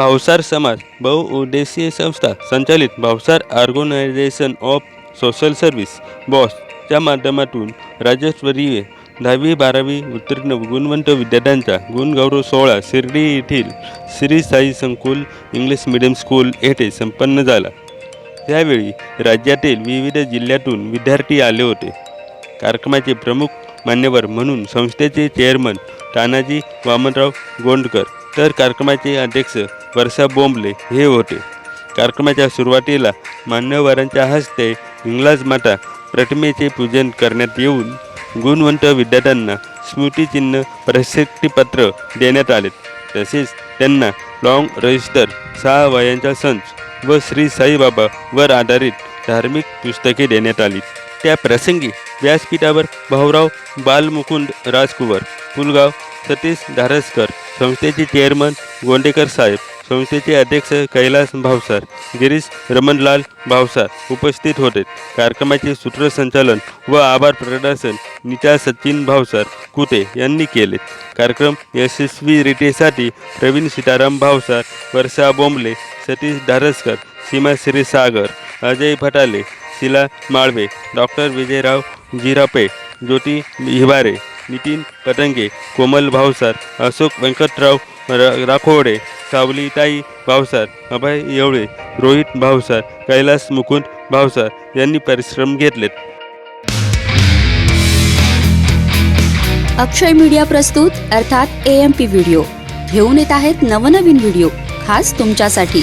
भावसार समाज बहुउद्देशीय संस्था संचालित Bhavsar organisation of social service बॉसच्या माध्यमातून राज्यस्तरीय दहावी बारावी उत्तीर्ण गुणवंत विद्यार्थ्यांचा गुणगौरव सोहळा शिर्डी येथील श्री साई संकुल इंग्लिश मिडियम स्कूल येथे संपन्न झाला. यावेळी राज्यातील विविध जिल्ह्यातून विद्यार्थी आले होते. कार्यक्रमाचे प्रमुख मान्यवर म्हणून संस्थेचे चेअरमन तानाजी वामनराव गोंडकर तर कार्यक्रमाचे अध्यक्ष वर्षा बोंबले हे होते. कार्यक्रमाच्या सुरुवातीला मान्यवरांच्या हस्ते इंग्लाज माता प्रतिमेचे पूजन करण्यात येऊन गुणवंत विद्यार्थ्यांना स्मृतिचिन्ह प्रसिद्धीपत्र देण्यात आले. तसेच त्यांना लॉंग रजिस्टर सहा वयांचा संच व श्री साईबाबा वर आधारित धार्मिक पुस्तके देण्यात आली. त्या प्रसंगी व्यासपीठावर भाऊराव बालमुकुंद राजकुवर पुलगाव सतीश धारसकर संस्थेचे चेअरमन गोंडेकर साहेब संस्थेचे अध्यक्ष कैलास भावसार गिरीश रमणलाल भावसार उपस्थित होते. कार्यक्रमाचे सूत्रसंचालन व आभार प्रदर्शन निचा सचिन भावसार कुते यांनी केले. कार्यक्रम यशस्वीरितेसाठी प्रवीण सीताराम भावसार वर्षा बोंबले सतीश धारसकर सीमा श्रीसागर अजय भटाले शिला माळवे डॉक्टर विजयराव जिरापे ज्योती हिवारे नितीन पतंगे कोमल भावसार अशोक व्यंकटराव र राखोडे सावलीताई भावसार अभय येवळे रोहित भावसार कैलास मुकुंद भावसार यांनी परिश्रम घेतलेत. अक्षय मीडिया प्रस्तुत अर्थात ए एम पी व्हिडिओ घेऊन येत आहेत नवनवीन व्हिडिओ खास तुमच्यासाठी.